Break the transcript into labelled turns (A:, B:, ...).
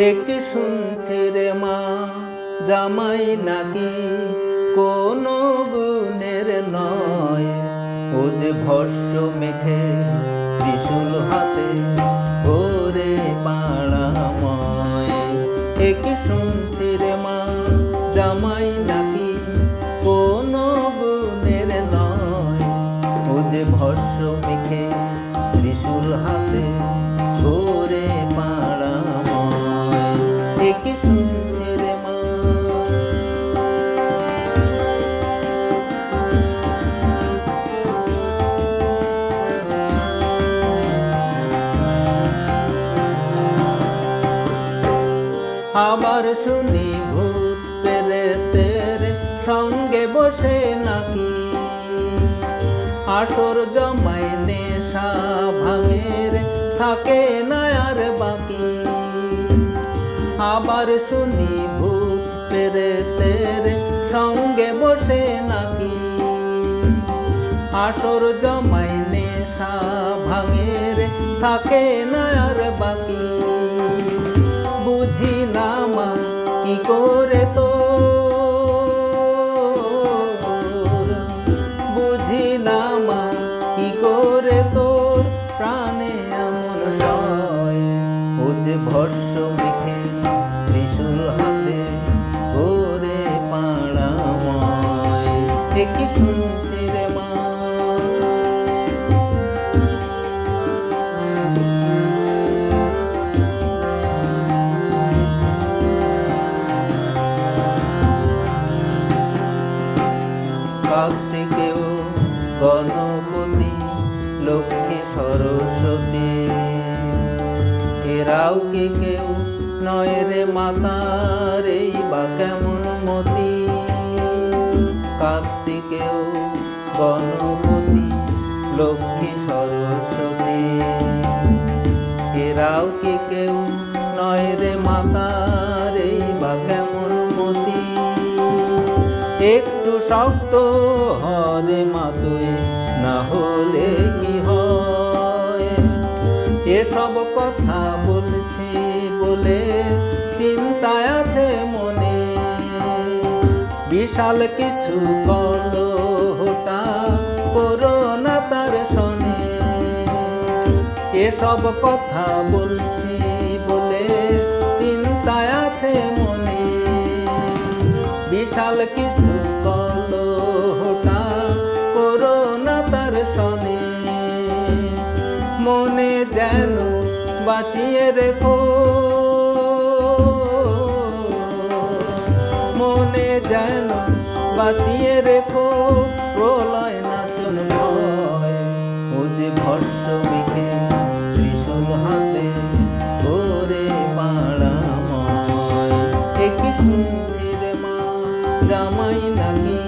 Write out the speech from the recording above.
A: একে শুনছে রে মা? জামাই নাকি কোন গুণের নয়? ও যে ভস্য মেখে ত্রিশূল হাতে ওরে পাড়াময় একে শুনছে রে মা? জামাই নাকি কোন গুণের নয়? ও যে ভস্য মেখে ত্রিশূল হাতে আবার শুনি ভূত পেরেতের সঙ্গে বসে নাকি? আসর জমায় নেশা ভাঙের থাকে না আর বাকি। আবার শুনি ভূত পেরেতের সঙ্গে বসে নাকি? আসর জমায় নেশা ভাঙের থাকে না আর বাকি। যে ভস্য মেখে ত্রিশূল হাতে ওরে পাড়াময় কি শুনছি রে মা? কার্তিকেও গণপতি, লক্ষ্মী, সরস্বতী এরাও কে কেউ নয় রে মাতার এই বা কেমন মতি? কার্তিকেও গণপতি, লক্ষ্মী সরস্বতী। এরাও কে কেউ নয় রে মাতার এই বা কেমন মতি? একটু শক্ত হরে মাতুই না হলে কি হয়? এসব কথা বলে চিন্তায় আছে মনে। বিশাল কিছু কল হোটা করোনা তার শোনে এসব কথা বলছি বলে চিন্তায় আছে মনে। বিশাল কিছু কল হোটা করোনা তার শনে মনে যেন বাঁচিয়ে রেখো। বাঁচিয়ে রেখো, প্রলয় নাচন ভয়। ও যে ভর্ষ মেখে ত্রিশূল হাতে ওরে পাড়াময়। একই শুনছি রে মা, জামাই নাকি